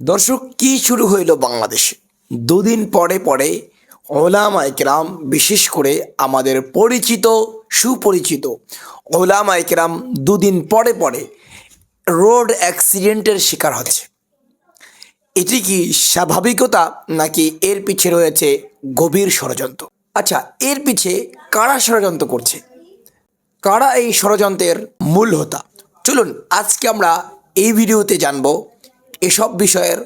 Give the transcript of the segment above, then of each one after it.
দর্শক, কি শুরু হইল বাংলাদেশে? দুদিন পরে পরে ওলামা একরাম বিশেষ করে আমাদের পরিচিত, সুপরিচিত ওলামা একরাম দুদিন পরে পরে রোড অ্যাক্সিডেন্টের শিকার হচ্ছে। এটি কি স্বাভাবিকতা, নাকি এর পিছে রয়েছে গভীর ষড়যন্ত্র? আচ্ছা এর পিছে কারা ষড়যন্ত্র করছে? কারা এই ষড়যন্ত্রের মূল হোতা? চলুন, আজকে আমরা এই ভিডিওতে জানব এসব বিষয়ের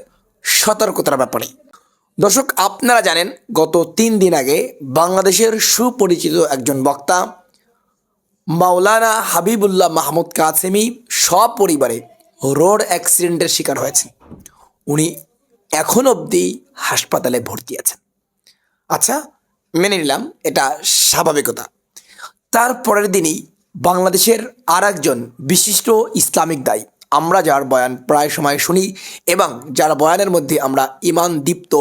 সতর্কতার ব্যাপারে। দর্শক, আপনারা জানেন, গত তিন দিন আগে বাংলাদেশের সুপরিচিত একজন বক্তা, মাওলানা হাবিবুল্লাহ মাহমুদ কাসেমি সপরিবারে রোড অ্যাক্সিডেন্টের শিকার হয়েছেন। উনি এখন অবধি হাসপাতালে ভর্তি আছেন। আচ্ছা মেনে নিলাম, এটা স্বাভাবিকতা। তার পরের দিনই বাংলাদেশের আর একজন বিশিষ্ট ইসলামিক দায়ী আমরা যার বয়ান প্রায় সময় শুনি এবং যার বয়ানের মধ্যে আমরা ইমান দীপ্ত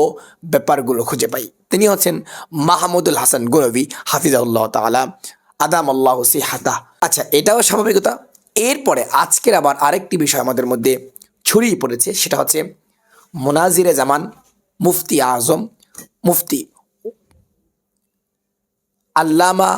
ব্যাপারগুলো খুঁজে পাই। তিনি হচ্ছেন মাহমুদুল হাসান গোরবি হাফিজাউল্লাহ তালা আদাম আল্লাহ হাতা আচ্ছা এটাও স্বাভাবিকতা। এরপরে আজকের আবার আরেকটি বিষয় আমাদের মধ্যে ছড়িয়ে পড়েছে, সেটা হচ্ছে মোনাজিরে জামান, মুফতি আজম, মুফতি আল্লামা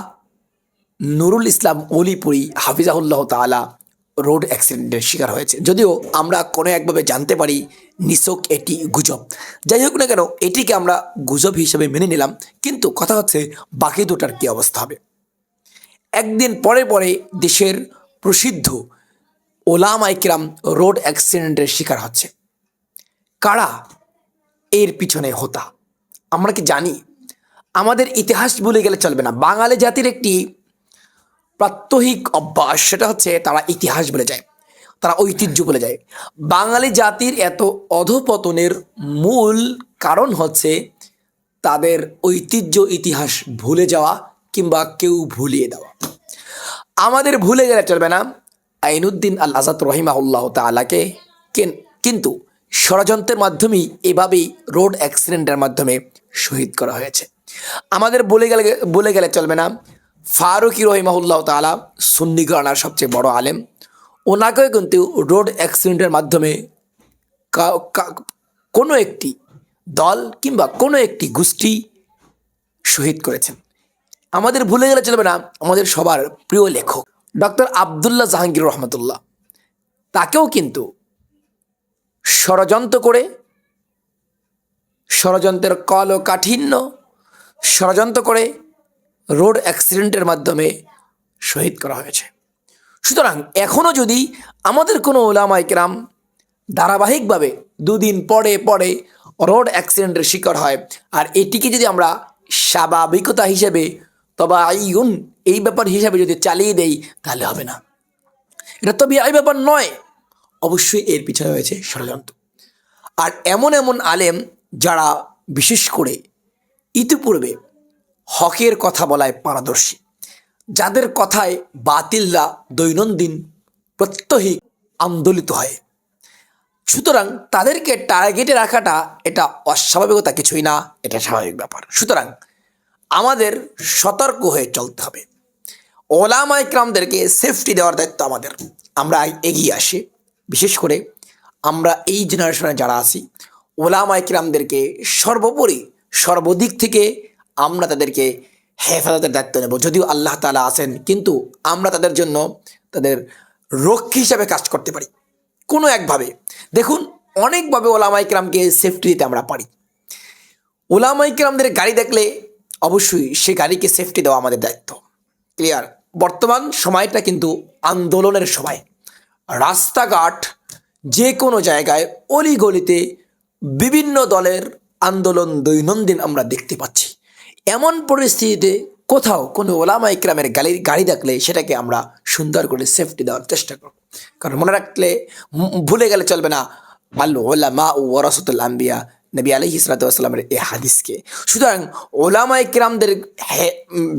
নুরুল ইসলাম অলিপুরি হাফিজাহুল্লাহ তালা রোড অ্যাক্সিডেন্টের শিকার হয়েছে। যদিও আমরা কোনো একভাবে জানতে পারি নিছক এটি গুজব। যাই হোক না কেন, এটিকে আমরা গুজব হিসেবে মেনে নিলাম। কিন্তু কথা হচ্ছে, বাকি দুটার কী অবস্থা হবে? একদিন পরে পরে দেশের প্রসিদ্ধ ওলাম আইকরাম রোড অ্যাক্সিডেন্টের শিকার হচ্ছে। কারা এর পিছনে হোতা? আমরা কি জানি? আমাদের ইতিহাস ভুলে গেলে চলবে না। বাঙালি জাতির একটি প্রাত্যহিক অভ্যাস, সেটা হচ্ছে তারা ইতিহাস বলে যায়, তারা ঐতিহ্য বলে যায়। বাঙালি জাতির এত অধপতনের মূল কারণ হচ্ছে তাদের ঐতিহ্য, ইতিহাস ভুলে যাওয়া কিংবা কেউ ভুলিয়ে দেওয়া। আমাদের ভুলে গেলে চলবে না। আইনুদ্দিন আল আজাদ রহিমাউল্লাহ তালাকে কিন্তু ষড়যন্ত্রের মাধ্যমেই এভাবেই রোড অ্যাক্সিডেন্টের মাধ্যমে শহীদ করা হয়েছে। আমাদের বলে গেলে বলে গেলে চলবে না। ফারুকি রহিমাহুল্লাহ তালা সুন্নি ঘরানার সবচেয়ে বড় আলেম। ওনাকেও কিন্তু রোড অ্যাক্সিডেন্টের মাধ্যমে কোনো একটি দল কিংবা কোনো একটি গোষ্ঠী শহীদ করেছেন। আমাদের ভুলে গেলে চলবে না, আমাদের সবার প্রিয় লেখক ডক্টর আবদুল্লাহ জাহাঙ্গীর রহমতুল্লাহ। তাকেও কিন্তু ষড়যন্ত্র করে, ষড়যন্ত্রের কল ও কাঠিন্য ষড়যন্ত্র করে রোড অ্যাক্সিডেন্টের মাধ্যমে শহীদ করা হয়েছে। সুতরাং এখনও যদি আমাদের কোনো ওলামাইকরাম ধারাবাহিকভাবে দুদিন পরে পরে রোড অ্যাক্সিডেন্টের শিকার হয়, আর এটিকে যদি আমরা স্বাভাবিকতা হিসেবে তবা আইগুন এই ব্যাপার হিসাবে যদি চালিয়ে দেই, তাহলে হবে না। এটা তবে এই ব্যাপার নয়, অবশ্যই এর পিছনে রয়েছে ষড়যন্ত্র। আর এমন এমন আলেম যারা বিশেষ করে ইতিপূর্বে হকের কথা বলায় পারদর্শী। যাদের কথায় বাতিলরা দৈনন্দিন প্রত্যহিক আন্দোলিত হয়। সুতরাং তাদেরকে টার্গেটে রাখাটা এটা অস্বাভাবিকতা কিছুই না, এটা স্বাভাবিক ব্যাপার। সুতরাং আমাদের সতর্ক হয়ে চলতে হবে। ওলামা ইকরামদেরকে সেফটি দেওয়ার দায়িত্ব আমাদের। আমরা এগিয়ে আসি। বিশেষ করে আমরা এই জেনারেশনে যারা আছি, ওলামা ইকরামদেরকে সর্বোপরি, সর্বদিক থেকে আমরা তাদেরকে হেফাজতের দায়িত্ব নেব। যদিও আল্লাহ তালা আছেন, কিন্তু আমরা তাদের জন্য তাদের রক্ষী হিসাবে কাজ করতে পারি। কোনো একভাবে। দেখুন, অনেকভাবে ওলামা ইকরামকে সেফটি দিতে আমরা পারি। ওলামা ইকরামদের গাড়ি দেখলে অবশ্যই সে গাড়িকে সেফটি দেওয়া আমাদের দায়িত্ব। ক্লিয়ার বর্তমান সময়টা কিন্তু আন্দোলনের সময়। রাস্তাঘাট যে কোনো জায়গায় অলিগলিতে বিভিন্ন দলের আন্দোলন দৈনন্দিন আমরা দেখতে পাচ্ছি। এমন পরিস্থিতিতে কোথাও কোনো ওলামা ইকরামের গাড়ি গাড়ি দেখলে সেটাকে আমরা সুন্দর করে সেফটি দেওয়ার চেষ্টা করব। কারণ মনে রাখলে ভুলে গেলে চলবে না। আল ওলামা ও ওরাসতুল আম্বিয়া, নবী আলহি ইসলাতামের এই হাদিসকে। সুতরাং ওলামা ইকরামদের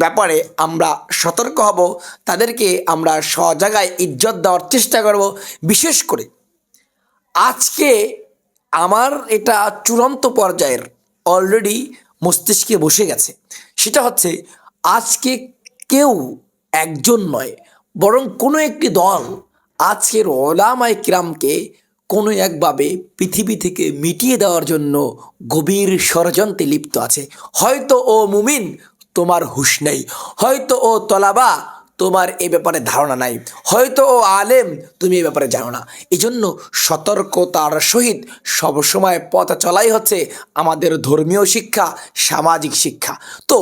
ব্যাপারে আমরা সতর্ক হব, তাদেরকে আমরা সজাগায় ইজ্জত দেওয়ার চেষ্টা করব। বিশেষ করে আজকে আমার এটা চূড়ান্ত পর্যায়ের অলরেডি মস্তিষ্কে বসে গেছে। সেটা হচ্ছে, আজকে কেউ একজন নয়, বরং কোনো একটি দল আজকের ওলামায় ক্রামকে কোনো একভাবে পৃথিবী থেকে মিটিয়ে দেওয়ার জন্য গভীর ষড়যন্ত্রে লিপ্ত আছে। হয়তো ও মুমিন, তোমার হুশ নেই। হয়তো ও তলাবা তোমার এ ব্যাপারে ধারণা নাই। হয়তো ও আলেম, তুমি এ ব্যাপারে জানো না। এই জন্য সতর্কতার সহিত সবসময় পথ চলাই হচ্ছে আমাদের ধর্মীয় শিক্ষা, সামাজিক শিক্ষা। তো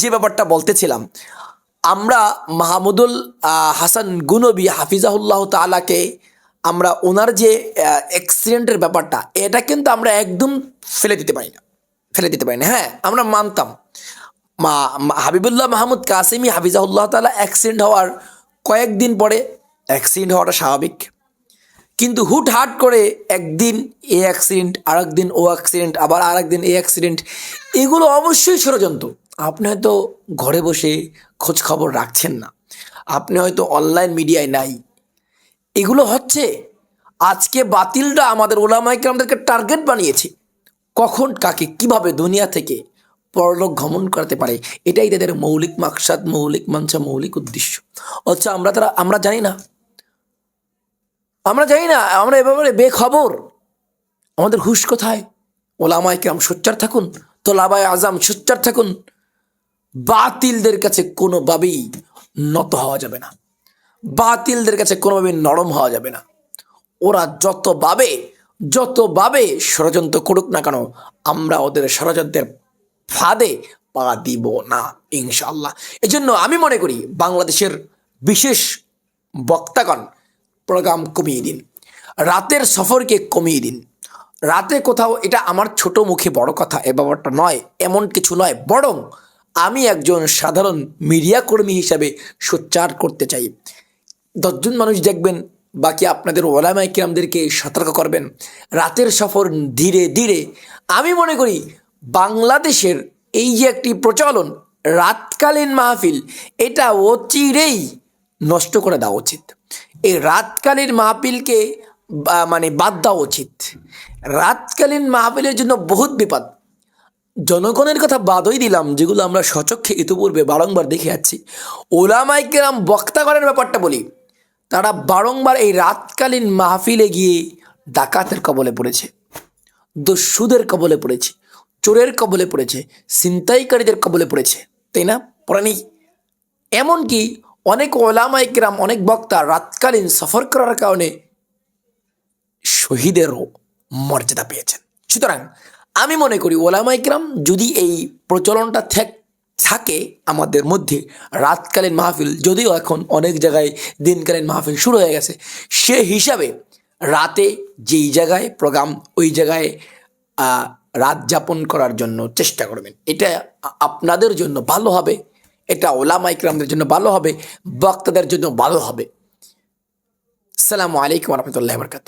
যে ব্যাপারটা বলতেছিলাম, আমরা মাহমুদুল হাসান গুনবি হাফিজাহুল্লাহ তালাকে আমরা ওনার যে অ্যাক্সিডেন্টের ব্যাপারটা, এটা কিন্তু আমরা একদম ফেলে দিতে পারি না। ফেলে দিতে পারি না হ্যাঁ আমরা মানতাম। মা হাবিবুল্লাহ মাহমুদ কাসিমি হাফিজাহুল্লাহ তালা অ্যাক্সিডেন্ট হওয়ার কয়েকদিন পরে অ্যাক্সিডেন্ট হওয়াটা স্বাভাবিক। কিন্তু হুট হাট করে একদিন এ অ্যাক্সিডেন্ট আর একদিন ও অ্যাক্সিডেন্ট আবার আর একদিন এ অ্যাক্সিডেন্ট এগুলো অবশ্যই ষড়যন্ত্র। আপনি হয়তো ঘরে বসে খোঁজ খবর রাখছেন না। আপনি হয়তো অনলাইন মিডিয়ায় নাই। এগুলো হচ্ছে, আজকে বাতিলটা আমাদের ওলামাইকে আমাদেরকে টার্গেট বানিয়েছে। কখন, কাকে, কীভাবে দুনিয়া থেকে পরলোক গমন করতে পারে। এটাই তাদের মৌলিক মাকসাদ, মৌলিক মাঞ্চা, মৌলিক উদ্দেশ্য। অথচ আমরা তারা, আমরা জানি না। আমরা জানি না, আমরা এ ব্যাপারে বেখবর। আমাদের হুশ কোথায়? ওলামাই কেরাম সোচ্চার থাকুন, তোলাবায় আজাম সোচ্চার থাকুন। বাতিলদের কাছে কোনোভাবেই নত হওয়া যাবে না। বাতিলদের কাছে কোনোভাবেই নরম হওয়া যাবে না। ওরা যতভাবে যতভাবে ষড়যন্ত্র করুক না কেন, আমরা ওদের ষড়যন্ত্রের ফাঁদে পা দিব না ইনশাল্লাহ এজন্য আমি মনে করি বাংলাদেশের বিশেষ বক্তাগণ প্রোগ্রাম কমিয়ে দিন, রাতের সফরকে কমিয়ে দিন। রাতে কোথাও এটা আমার ছোট মুখে বড় কথা, এ ব্যাপারটা নয়, এমন কিছু নয়, বরং আমি একজন সাধারণ মিডিয়া কর্মী হিসাবে সোচ্চার করতে চাই। দশজন মানুষ দেখবেন, বাকি আপনাদের ওলামাই কিরামদেরকে সতর্ক করবেন। রাতের সফর ধীরে ধীরে, আমি মনে করি বাংলাদেশের এই যে একটি প্রচলন, রাতকালীন মাহফিল, এটা অচিরেই নষ্ট করে দেওয়া উচিত। এই রাতকালীন মাহফিলকে মানে বাদ দেওয়া উচিত। রাতকালীন মাহফিলের জন্য বহুত বিপদ। জনগণের কথা বাদই দিলাম, যেগুলো আমরা সচক্ষে ইতিপূর্বে বারংবার দেখে যাচ্ছি ওলামাইকেরাম বক্তাগণের ব্যাপারটা বলি, তারা বারংবার এই রাতকালীন মাহফিলে গিয়ে ডাকাতের কবলে পড়েছে, দস্যুদের কবলে পড়েছে। চোরের কবলে পড়েছে, ছিনতাইকারীদের কবলে পড়েছে, তাই না? পড়েনি এমনকি অনেক ওলামাইকেরাম অনেক বক্তা রাতকালীন সফর করার কারণে শহীদেরও মর্যাদা পেয়েছেন। সুতরাং আমি মনে করি ওলামাইকরাম যদি এই প্রচলনটা থাক- আমাদের মধ্যে রাতকালীন মাহফিল, যদিও এখন অনেক জায়গায় দিনকালীন মাহফিল শুরু হয়ে গেছে, সে হিসাবে রাতে যেই জায়গায়, প্রোগ্রাম ওই জায়গায় রাত যাপন করার জন্য চেষ্টা করবেন। এটা আপনাদের জন্য ভালো হবে, এটা ওলামাইকরামদের জন্য ভালো হবে, বক্তাদের জন্য ভালো হবে। আসসালামু আলাইকুম রহমতুল্লাহ বরকাত